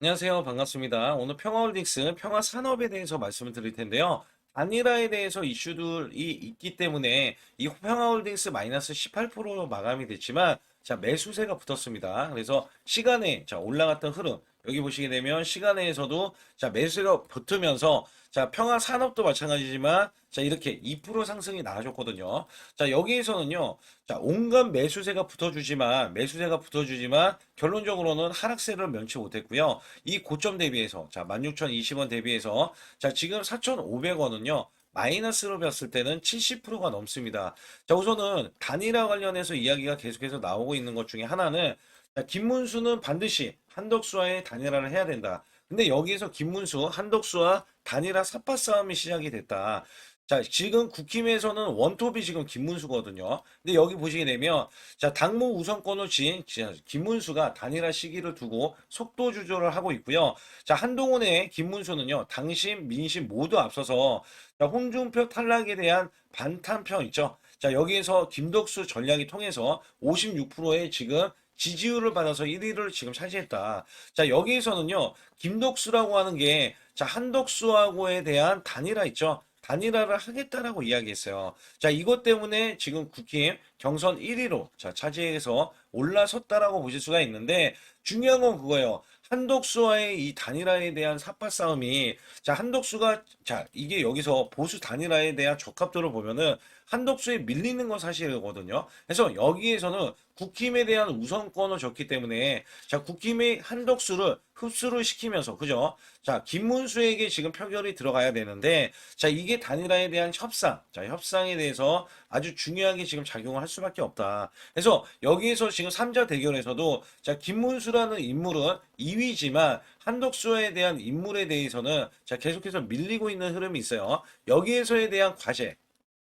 안녕하세요. 반갑습니다. 오늘 평화홀딩스 평화산업에 대해서 말씀을 드릴 텐데요. 단일화에 대해서 이슈들이 있기 때문에 이 평화홀딩스 마이너스 18%로 마감이 됐지만 자 매수세가 붙었습니다. 그래서 시간에 자 올라갔던 흐름 여기 보시게 되면 시간에서도 자 매수세가 붙으면서 자 평화 산업도 마찬가지지만 자 이렇게 2% 상승이 나와줬거든요. 자 여기에서는요. 자 온갖 매수세가 붙어주지만 매수세가 붙어주지만 결론적으로는 하락세를 면치 못했고요. 이 고점 대비해서 자 16,020원 대비해서 자 지금 4,500원은요. 마이너스로 봤을 때는 70%가 넘습니다. 자 우선은 단일화 관련해서 이야기가 계속해서 나오고 있는 것 중에 하나는 자, 김문수는 반드시 한덕수와의 단일화를 해야 된다. 근데 여기에서 김문수, 한덕수와 단일화 삿바 싸움이 시작이 됐다. 자, 지금 국힘에서는 원톱이 지금 김문수거든요. 근데 여기 보시게 되면, 자, 당무 우선권을 쥔 자, 김문수가 단일화 시기를 두고 속도 조절을 하고 있고요. 자, 한동훈의 김문수는요, 당심, 민심 모두 앞서서, 자, 홍준표 탈락에 대한 반탄평 있죠. 자, 여기에서 김덕수 전략이 통해서 56%의 지금 지지율을 받아서 1위를 지금 차지했다. 자, 여기에서는요, 김덕수라고 하는 게, 자, 한덕수하고에 대한 단일화 있죠. 단일화를 하겠다라고 이야기했어요. 자, 이것 때문에 지금 국힘 경선 1위로 자, 차지해서 올라섰다라고 보실 수가 있는데 중요한 건 그거예요. 한덕수와의 이 단일화에 대한 삿바 싸움이 자, 한덕수가 자, 이게 여기서 보수 단일화에 대한 적합도를 보면은 한덕수에 밀리는 건 사실이거든요. 그래서 여기에서는 국힘에 대한 우선권을 줬기 때문에 자, 국힘의 한덕수를 흡수를 시키면서 그죠? 자, 김문수에게 지금 표결이 들어가야 되는데 자, 이게 단일화에 대한 협상. 자, 협상에 대해서 아주 중요하게 지금 작용을 할 수밖에 없다. 그래서 여기에서 지금 3자 대결에서도 자, 김문수라는 인물은 2위지만 한덕수에 대한 인물에 대해서는 자, 계속해서 밀리고 있는 흐름이 있어요. 여기에서에 대한 과제.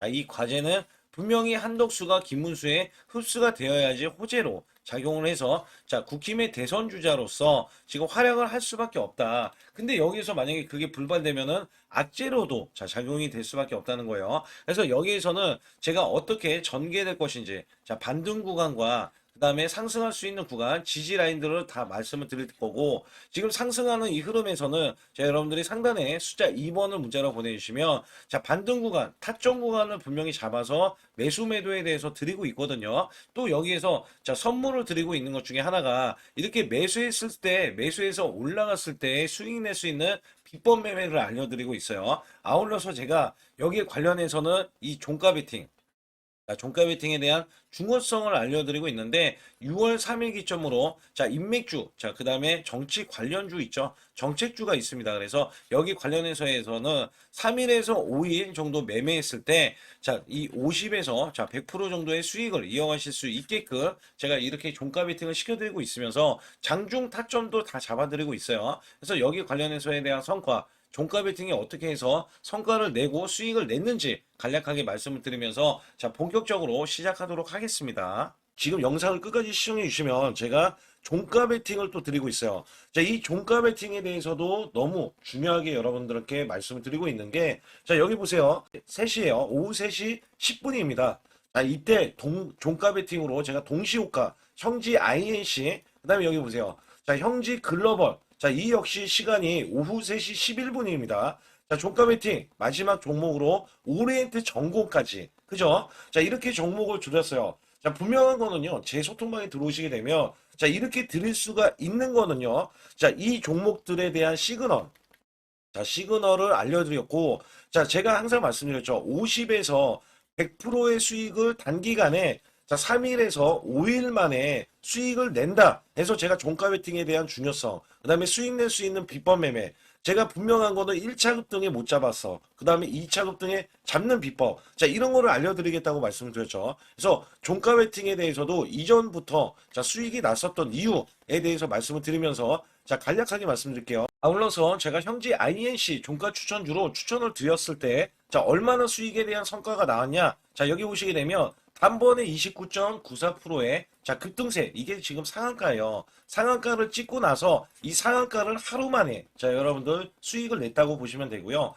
자, 이 과제는 분명히 한덕수가 김문수의 흡수가 되어야지 호재로 작용을 해서 자 국힘의 대선 주자로서 지금 활약을 할 수밖에 없다. 근데 여기서 만약에 그게 불발되면은 악재로도 자 작용이 될 수밖에 없다는 거예요. 그래서 여기에서는 제가 어떻게 전개될 것인지 자 반등 구간과 그 다음에 상승할 수 있는 구간 지지 라인들을 다 말씀을 드릴 거고 지금 상승하는 이 흐름에서는 자 여러분들이 상단에 숫자 2번을 문자로 보내주시면 자 반등 구간 타점 구간을 분명히 잡아서 매수 매도에 대해서 드리고 있거든요. 또 여기에서 자 선물을 드리고 있는 것 중에 하나가 이렇게 매수했을 때 매수해서 올라갔을 때 수익 낼 수 있는 비법 매매를 알려드리고 있어요. 아울러서 제가 여기에 관련해서는 이 종가 베팅 자, 종가 베팅에 대한 중요성을 알려드리고 있는데 6월 3일 기점으로 자 인맥주 자 그 다음에 정치 관련주 있죠. 정책주가 있습니다. 그래서 여기 관련해서에서는 3일에서 5일 정도 매매했을 때 자 이 50에서 자 100% 정도의 수익을 이어가실 수 있게끔 제가 이렇게 종가 베팅을 시켜드리고 있으면서 장중 타점도 다 잡아드리고 있어요. 그래서 여기 관련해서에 대한 성과 종가 베팅이 어떻게 해서 성과를 내고 수익을 냈는지 간략하게 말씀을 드리면서 자 본격적으로 시작하도록 하겠습니다. 지금 영상을 끝까지 시청해 주시면 제가 종가 베팅을 또 드리고 있어요. 자, 이 종가 베팅에 대해서도 너무 중요하게 여러분들께 말씀을 드리고 있는 게, 자, 여기 보세요. 3시에요. 오후 3시 10분입니다. 자, 이때 동, 종가 베팅으로 제가 동시호가, 형지 INC, 그 다음에 여기 보세요. 자, 형지 글로벌, 자, 이 역시 시간이 오후 3시 11분입니다. 자, 종가 베팅 마지막 종목으로 오리엔트 전공까지. 그죠? 자, 이렇게 종목을 줄였어요. 자, 분명한 거는요. 제 소통방에 들어오시게 되면 자, 이렇게 드릴 수가 있는 거는요. 자, 이 종목들에 대한 시그널. 자, 시그널을 알려드렸고, 자, 제가 항상 말씀드렸죠. 50에서 100%의 수익을 단기간에 자, 3일에서 5일 만에 수익을 낸다. 해서 제가 종가 베팅에 대한 중요성, 그 다음에 수익 낼 수 있는 비법 매매. 제가 분명한 거는 1차 급 등에 못 잡았어. 그 다음에 2차 급 등에 잡는 비법. 자, 이런 거를 알려드리겠다고 말씀드렸죠. 그래서 종가 베팅에 대해서도 이전부터 자, 수익이 났었던 이유에 대해서 말씀을 드리면서 자, 간략하게 말씀드릴게요. 아울러서 제가 현재 INC 종가 추천주로 추천을 드렸을 때 자, 얼마나 수익에 대한 성과가 나왔냐? 자, 여기 보시게 되면 단번에 29.94%의 자 급등세 이게 지금 상한가예요. 상한가를 찍고 나서 이 상한가를 하루 만에 자 여러분들 수익을 냈다고 보시면 되고요.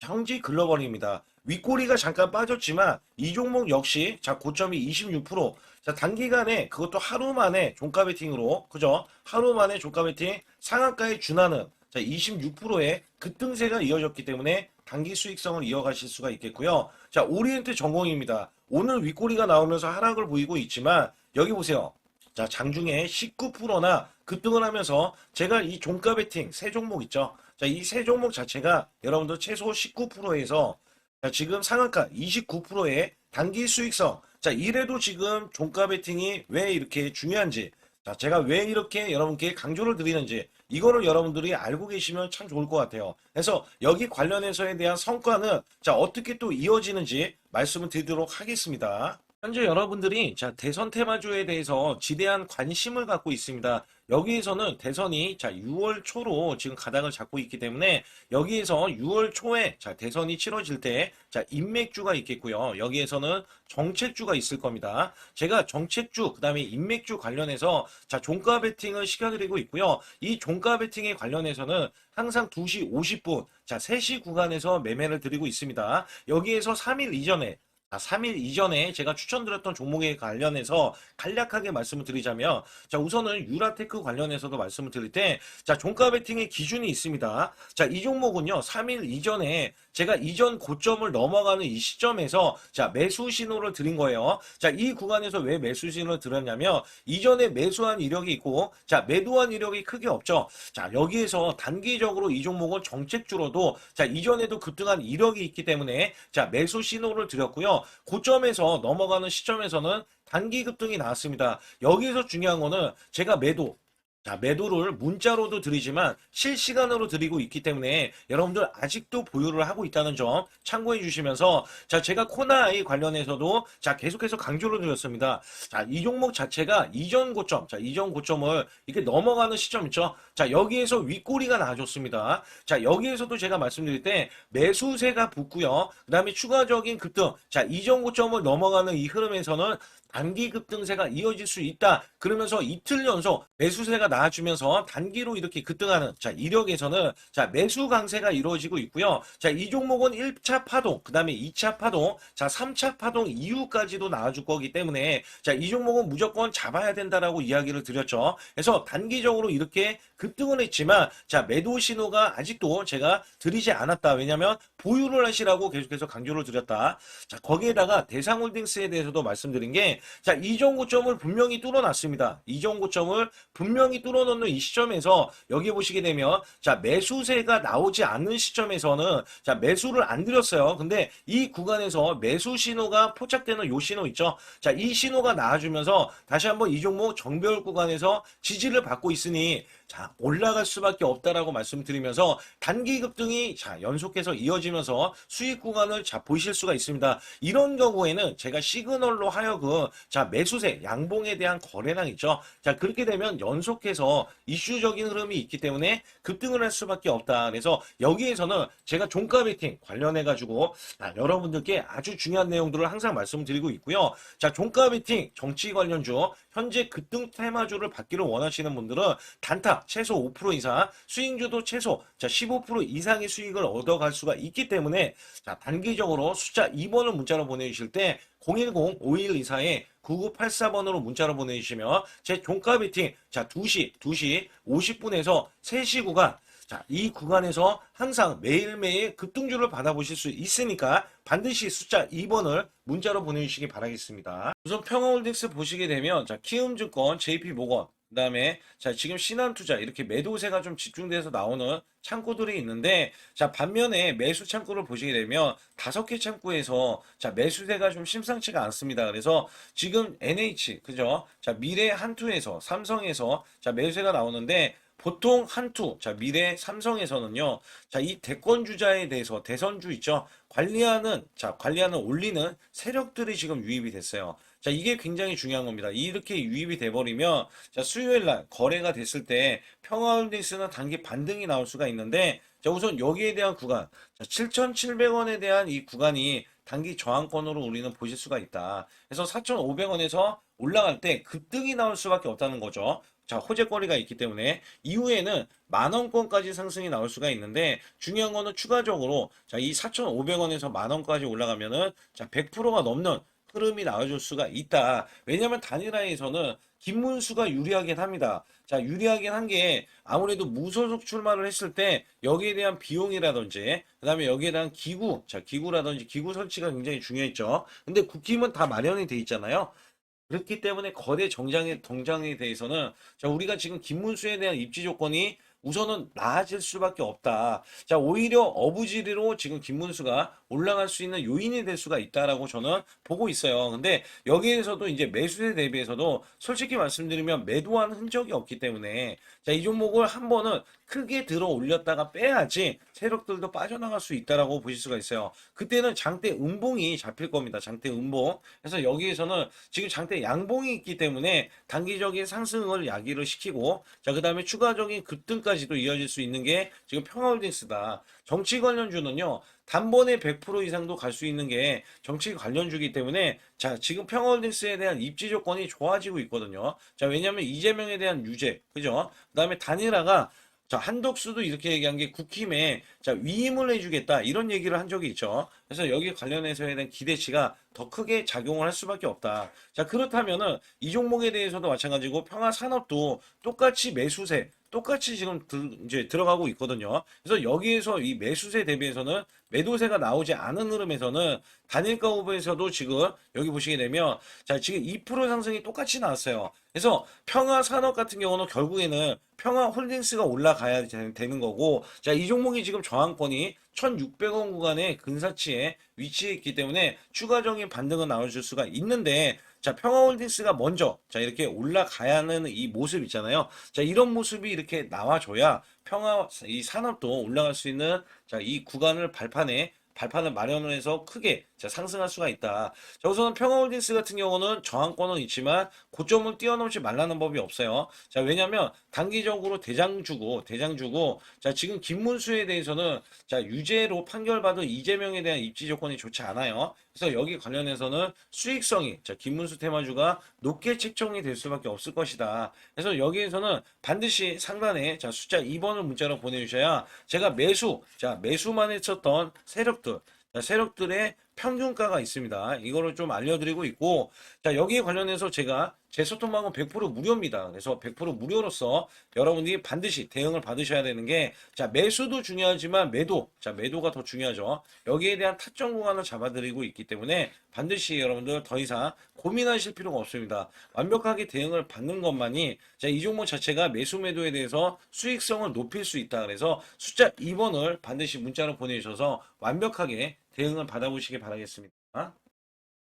형지 글로벌입니다. 윗꼬리가 잠깐 빠졌지만 이 종목 역시 자 고점이 26%. 자 단기간에 그것도 하루 만에 종가 베팅으로 그죠? 하루 만에 종가 베팅 상한가에 준하는 자 26%의 급등세가 이어졌기 때문에 단기 수익성을 이어가실 수가 있겠고요. 자 오리엔트 전공입니다. 오늘 윗꼬리가 나오면서 하락을 보이고 있지만 여기 보세요. 자, 장중에 19%나 급등을 하면서 제가 이 종가 베팅 세 종목 있죠. 자, 이 세 종목 자체가 여러분들 최소 19%에서 자, 지금 상한가 29%의 단기 수익성. 자, 이래도 지금 종가 베팅이 왜 이렇게 중요한지. 자, 제가 왜 이렇게 여러분께 강조를 드리는지 이거를 여러분들이 알고 계시면 참 좋을 것 같아요. 그래서 여기 관련해서에 대한 성과는 자, 어떻게 또 이어지는지 말씀을 드리도록 하겠습니다. 현재 여러분들이 자 대선 테마주에 대해서 지대한 관심을 갖고 있습니다. 여기에서는 대선이 자 6월 초로 지금 가닥을 잡고 있기 때문에 여기에서 6월 초에 자 대선이 치러질 때 자 인맥주가 있겠고요. 여기에서는 정책주가 있을 겁니다. 제가 정책주 그다음에 인맥주 관련해서 자 종가 베팅을 시켜드리고 있고요. 이 종가 베팅에 관련해서는 항상 2시 50분 자 3시 구간에서 매매를 드리고 있습니다. 여기에서 3일 이전에 자, 3일 이전에 제가 추천드렸던 종목에 관련해서 간략하게 말씀을 드리자면, 자, 우선은 유라테크 관련해서도 말씀을 드릴 때, 자, 종가 베팅의 기준이 있습니다. 자, 이 종목은요, 3일 이전에 제가 이전 고점을 넘어가는 이 시점에서, 자, 매수 신호를 드린 거예요. 자, 이 구간에서 왜 매수 신호를 드렸냐면, 이전에 매수한 이력이 있고, 자, 매도한 이력이 크게 없죠. 자, 여기에서 단기적으로 이 종목은 정책주로도, 자, 이전에도 급등한 이력이 있기 때문에, 자, 매수 신호를 드렸고요. 고점에서 넘어가는 시점에서는 단기 급등이 나왔습니다. 여기서 중요한 거는 제가 매도 자, 매도를 문자로도 드리지만 실시간으로 드리고 있기 때문에 여러분들 아직도 보유를 하고 있다는 점 참고해 주시면서 자, 제가 코나이 관련해서도 자, 계속해서 강조를 드렸습니다. 자, 이 종목 자체가 이전 고점, 자, 이전 고점을 이렇게 넘어가는 시점 있죠? 자, 여기에서 윗꼬리가 나와줬습니다. 자, 여기에서도 제가 말씀드릴 때 매수세가 붙고요. 그 다음에 추가적인 급등, 자, 이전 고점을 넘어가는 이 흐름에서는 단기 급등세가 이어질 수 있다. 그러면서 이틀 연속 매수세가 나와주면서 단기로 이렇게 급등하는 자 이력에서는 자 매수 강세가 이루어지고 있고요. 자 이 종목은 1차 파동, 그 다음에 2차 파동, 자 3차 파동 이후까지도 나와줄 거기 때문에 자 이 종목은 무조건 잡아야 된다라고 이야기를 드렸죠. 그래서 단기적으로 이렇게 급등을 했지만 자 매도 신호가 아직도 제가 드리지 않았다. 왜냐하면 보유를 하시라고 계속해서 강조를 드렸다. 자 거기에다가 대상홀딩스에 대해서도 말씀드린 게 자, 이전 고점을 분명히 뚫어놨습니다. 이전 고점을 분명히 뚫어놓는 이 시점에서 여기 보시게 되면 자, 매수세가 나오지 않는 시점에서는 자, 매수를 안 드렸어요. 근데 이 구간에서 매수 신호가 포착되는 요 신호 있죠. 자, 이 신호가 나와주면서 다시 한번 이 종목 정별 구간에서 지지를 받고 있으니 자, 올라갈 수밖에 없다라고 말씀드리면서 단기 급등이 자, 연속해서 이어지면서 수익 구간을 자, 보실 수가 있습니다. 이런 경우에는 제가 시그널로 하여금 자, 매수세, 양봉에 대한 거래량 있죠. 자, 그렇게 되면 연속해서 이슈적인 흐름이 있기 때문에 급등을 할 수밖에 없다. 그래서 여기에서는 제가 종가 베팅 관련해 가지고 여러분들께 아주 중요한 내용들을 항상 말씀드리고 있고요. 자, 종가 베팅 정치 관련주 현재 급등 테마주를 받기를 원하시는 분들은 단타 최소 5% 이상, 수익주도 최소 자, 15% 이상의 수익을 얻어갈 수가 있기 때문에 자, 단기적으로 숫자 2번을 문자로 보내주실 때 010-5124에 9984번으로 문자로 보내주시면 제 종가 베팅 자 2시 2시 50분에서 3시 구간 자, 이 구간에서 항상 매일매일 급등주를 받아보실 수 있으니까 반드시 숫자 2번을 문자로 보내주시기 바라겠습니다. 우선 평화홀딩스 보시게 되면 자, 키움증권, JP모건, 그 다음에 자 지금 신한투자 이렇게 매도세가 좀 집중돼서 나오는 창구들이 있는데 자 반면에 매수 창구를 보시게 되면 다섯 개 창구에서 자 매수세가 좀 심상치가 않습니다. 그래서 지금 NH 그죠? 자 미래 한투에서 삼성에서 자 매수세가 나오는데 보통 한투, 자, 미래 삼성에서는요, 자, 이 대권 주자에 대해서 대선주 있죠? 관리하는, 자, 관리하는 올리는 세력들이 지금 유입이 됐어요. 자, 이게 굉장히 중요한 겁니다. 이렇게 유입이 돼버리면, 자, 수요일 날 거래가 됐을 때 평화홀딩스는 단기 반등이 나올 수가 있는데, 자, 우선 여기에 대한 구간, 자, 7,700원에 대한 이 구간이 단기 저항권으로 우리는 보실 수가 있다. 그래서 4,500원에서 올라갈 때 급등이 나올 수밖에 없다는 거죠. 자, 호재거리가 있기 때문에 이후에는 만 원권까지 상승이 나올 수가 있는데 중요한 거는 추가적으로 자, 이 4,500원에서 만 원까지 올라가면은 자, 100%가 넘는 흐름이 나와줄 수가 있다. 왜냐하면 단일화에서는 김문수가 유리하긴 합니다. 자, 유리하긴 한 게 아무래도 무소속 출마를 했을 때 여기에 대한 비용이라든지 그다음에 여기에 대한 기구, 자, 기구라든지 기구 설치가 굉장히 중요했죠. 근데 국힘은 다 마련이 돼 있잖아요. 그렇기 때문에 거대 정장에 정장에 대해서는 자 우리가 지금 김문수에 대한 입지 조건이 우선은 나아질 수밖에 없다. 자 오히려 어부지리로 지금 김문수가 올라갈 수 있는 요인이 될 수가 있다라고 저는 보고 있어요. 근데 여기에서도 이제 매수세 대비해서도 솔직히 말씀드리면 매도한 흔적이 없기 때문에 자 이 종목을 한 번은 크게 들어 올렸다가 빼야지 세력들도 빠져나갈 수 있다라고 보실 수가 있어요. 그때는 장대 음봉이 잡힐 겁니다. 장대 음봉. 그래서 여기에서는 지금 장대 양봉이 있기 때문에 단기적인 상승을 야기를 시키고 자 그다음에 추가적인 급등까지 도 이어질 수 있는 게 지금 평화홀딩스다. 정치 관련주는요. 단번에 100% 이상도 갈 수 있는 게 정치 관련주기 때문에 자 지금 평화홀딩스에 대한 입지 조건이 좋아지고 있거든요. 자 왜냐하면 이재명에 대한 유죄 그죠? 그다음에 단일화가 자, 한덕수도 이렇게 얘기한 게 국힘에 자, 위임을 해주겠다 이런 얘기를 한 적이 있죠. 그래서 여기 관련해서에 대한 기대치가 더 크게 작용을 할 수밖에 없다. 자, 그렇다면은 이 종목에 대해서도 마찬가지고 평화산업도 똑같이 매수세 똑같이 지금 들, 이제 들어가고 있거든요. 그래서 여기에서 이 매수세 대비해서는 매도세가 나오지 않은 흐름에서는 단일가 후보에서도 지금 여기 보시게 되면 자 지금 2% 상승이 똑같이 나왔어요. 그래서 평화 산업 같은 경우는 결국에는 평화 홀딩스가 올라가야 되- 되는 거고 자 이 종목이 지금 저항권이 1,600원 구간의 근사치에 위치해 있기 때문에 추가적인 반등은 나와줄 수가 있는데 자, 평화홀딩스가 먼저, 자, 이렇게 올라가야 하는 이 모습 있잖아요. 자, 이런 모습이 이렇게 나와줘야 평화, 이 산업도 올라갈 수 있는, 자, 이 구간을 발판에, 발판을 마련을 해서 크게 자, 상승할 수가 있다. 자, 우선 평화홀딩스 같은 경우는 저항권은 있지만 고점을 뛰어넘지 말라는 법이 없어요. 자, 왜냐면 단기적으로 대장주고, 대장주고, 자, 지금 김문수에 대해서는 자, 유죄로 판결받은 이재명에 대한 입지 조건이 좋지 않아요. 그래서 여기 관련해서는 수익성이 자 김문수 테마주가 높게 책정이 될 수밖에 없을 것이다. 그래서 여기에서는 반드시 상단에 자 숫자 2번을 문자로 보내 주셔야 제가 매수 자 매수만 했었던 세력들 자, 세력들의 평균가가 있습니다. 이거를 좀 알려드리고 있고 자 여기에 관련해서 제가 제 소통방은 100% 무료입니다. 그래서 100% 무료로서 여러분들이 반드시 대응을 받으셔야 되는 게, 자, 매수도 중요하지만 매도, 자, 매도가 더 중요하죠. 여기에 대한 타점 구간을 잡아드리고 있기 때문에 반드시 여러분들 더 이상 고민하실 필요가 없습니다. 완벽하게 대응을 받는 것만이, 자, 이 종목 자체가 매수 매도에 대해서 수익성을 높일 수 있다. 그래서 숫자 2번을 반드시 문자로 보내주셔서 완벽하게 대응을 받아보시기 바라겠습니다.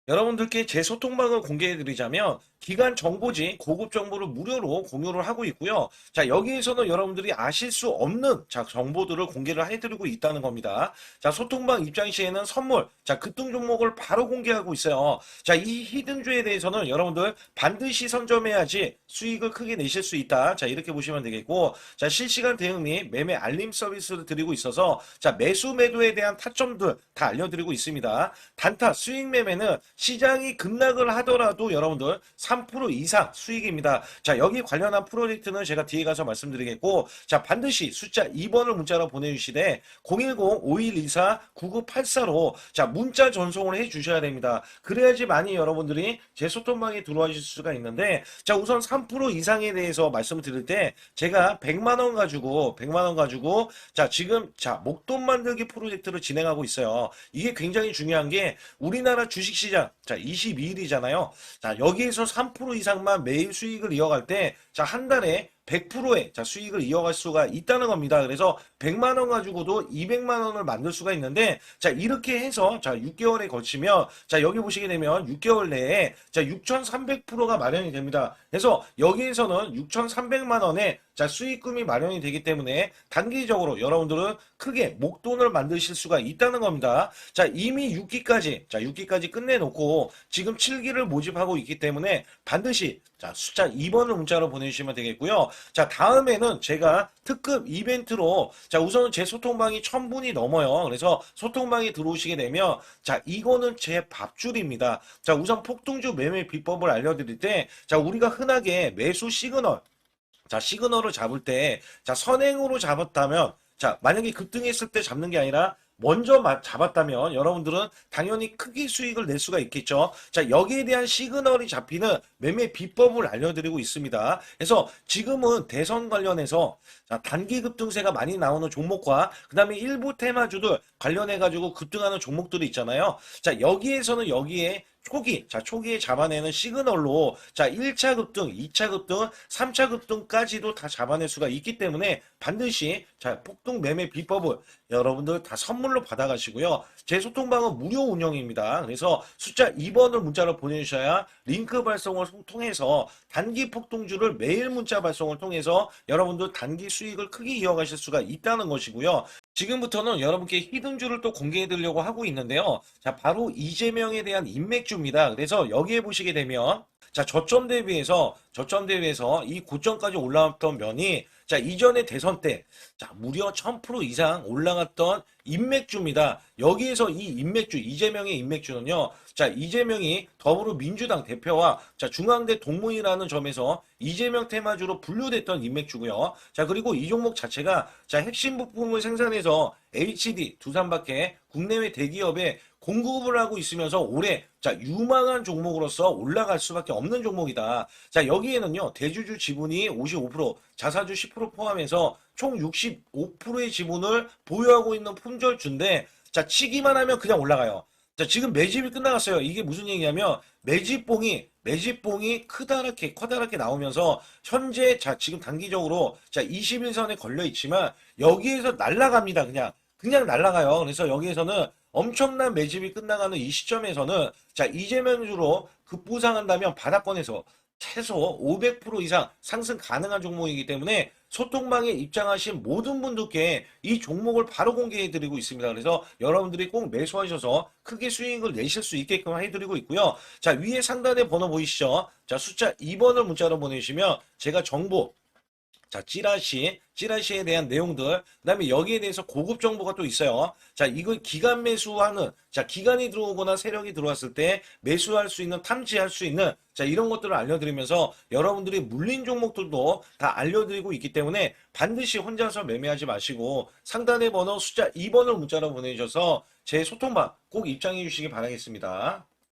여러분들께 제 소통방을 공개해드리자면 기간 정보지 고급 정보를 무료로 공유를 하고 있고요. 자 여기에서는 여러분들이 아실 수 없는 자 정보들을 공개를 해드리고 있다는 겁니다. 자 소통방 입장 시에는 선물 자 급등 종목을 바로 공개하고 있어요. 자 이 히든주에 대해서는 여러분들 반드시 선점해야지 수익을 크게 내실 수 있다. 자 이렇게 보시면 되겠고 자 실시간 대응 및 매매 알림 서비스를 드리고 있어서 자 매수 매도에 대한 타점들 다 알려드리고 있습니다. 단타 수익 매매는 시장이 급락을 하더라도 여러분들 3% 이상 수익입니다. 자, 여기 관련한 프로젝트는 제가 뒤에 가서 말씀드리겠고, 자, 반드시 숫자 2번을 문자로 보내주시되, 010-5124-9984로, 자, 문자 전송을 해 주셔야 됩니다. 그래야지 많이 여러분들이 제 소통방에 들어와 주실 수가 있는데, 자, 우선 3% 이상에 대해서 말씀을 드릴 때, 제가 100만원 가지고, 100만원 가지고, 자, 지금, 자, 목돈 만들기 프로젝트를 진행하고 있어요. 이게 굉장히 중요한 게, 우리나라 주식시장, 자, 22일이잖아요. 자, 여기에서 3% 이상만 매일 수익을 이어갈 때, 자, 한 달에 100%의 자, 수익을 이어갈 수가 있다는 겁니다. 그래서 100만 원 가지고도 200만 원을 만들 수가 있는데 자, 이렇게 해서 자, 6개월에 거치면 자, 여기 보시게 되면 6개월 내에 자, 6,300%가 마련이 됩니다. 그래서 여기에서는 6,300만 원의 자, 수익금이 마련이 되기 때문에 단기적으로 여러분들은 크게 목돈을 만드실 수가 있다는 겁니다. 자, 이미 6기까지 자, 6기까지 끝내놓고 지금 7기를 모집하고 있기 때문에 반드시 자, 숫자 2번을 문자로 보내주시면 되겠고요. 자, 다음에는 제가 특급 이벤트로, 자, 우선은 제 소통방이 1000분이 넘어요. 그래서 소통방에 들어오시게 되면, 자, 이거는 제 밥줄입니다. 자, 우선 폭등주 매매 비법을 알려드릴 때, 자, 우리가 흔하게 매수 시그널, 자, 시그널을 잡을 때, 자, 선행으로 잡았다면, 자, 만약에 급등했을 때 잡는 게 아니라, 먼저 마- 잡았다면 여러분들은 당연히 크게 수익을 낼 수가 있겠죠. 자, 여기에 대한 시그널이 잡히는 매매 비법을 알려드리고 있습니다. 그래서 지금은 대선 관련해서 자, 단기 급등세가 많이 나오는 종목과 그 다음에 일부 테마주들 관련해 가지고 급등하는 종목들이 있잖아요. 자, 여기에서는 여기에 초기, 자, 초기에 잡아내는 시그널로, 자, 1차 급등, 2차 급등, 3차 급등까지도 다 잡아낼 수가 있기 때문에 반드시, 자, 폭등 매매 비법을 여러분들 다 선물로 받아가시고요. 제 소통방은 무료 운영입니다. 그래서 숫자 2번을 문자로 보내주셔야 링크 발송을 통해서 단기 폭등주를 매일 문자 발송을 통해서 여러분들 단기 수익을 크게 이어가실 수가 있다는 것이고요. 지금부터는 여러분께 히든주를 또 공개해 드리려고 하고 있는데요. 자, 바로 이재명에 대한 인맥주입니다. 그래서 여기에 보시게 되면 자, 저점 대비해서 저점 대비해서 이 고점까지 올라왔던 면이 자, 이전에 대선 때 자, 무려 1000% 이상 올라갔던 인맥주입니다. 여기에서 이 인맥주, 이재명의 인맥주는요. 자, 이재명이 더불어민주당 대표와 자, 중앙대 동문이라는 점에서 이재명 테마주로 분류됐던 인맥주고요. 자, 그리고 이 종목 자체가 자, 핵심 부품을 생산해서 HD 두산밖에 국내외 대기업에 공급을 하고 있으면서 올해 자 유망한 종목으로서 올라갈 수밖에 없는 종목이다. 자 여기에는요 대주주 지분이 55% 자사주 10% 포함해서 총 65%의 지분을 보유하고 있는 품절주인데 자 치기만 하면 그냥 올라가요. 자 지금 매집이 끝나갔어요. 이게 무슨 얘기냐면 매집봉이 매집봉이 크다랗게 커다랗게 나오면서 현재 자 지금 단기적으로 자 21선에 걸려 있지만 여기에서 날라갑니다. 그냥 그냥 날라가요. 그래서 여기에서는 엄청난 매집이 끝나가는 이 시점에서는 자 이재명 주로 급부상한다면 바닥권에서 최소 500% 이상 상승 가능한 종목이기 때문에 소통방에 입장하신 모든 분들께 이 종목을 바로 공개해 드리고 있습니다. 그래서 여러분들이 꼭 매수하셔서 크게 수익을 내실 수 있게끔 해 드리고 있고요. 자 위에 상단에 번호 보이시죠? 자 숫자 2번을 문자로 보내주시면 제가 정보 자, 찌라시, 찌라시에 대한 내용들, 그 다음에 여기에 대해서 고급 정보가 또 있어요. 자, 이걸 기간 매수하는, 자, 기간이 들어오거나 세력이 들어왔을 때 매수할 수 있는, 탐지할 수 있는, 자, 이런 것들을 알려드리면서 여러분들이 물린 종목들도 다 알려드리고 있기 때문에 반드시 혼자서 매매하지 마시고 상단의 번호 숫자 2번을 문자로 보내주셔서 제 소통방 꼭 입장해 주시기 바라겠습니다.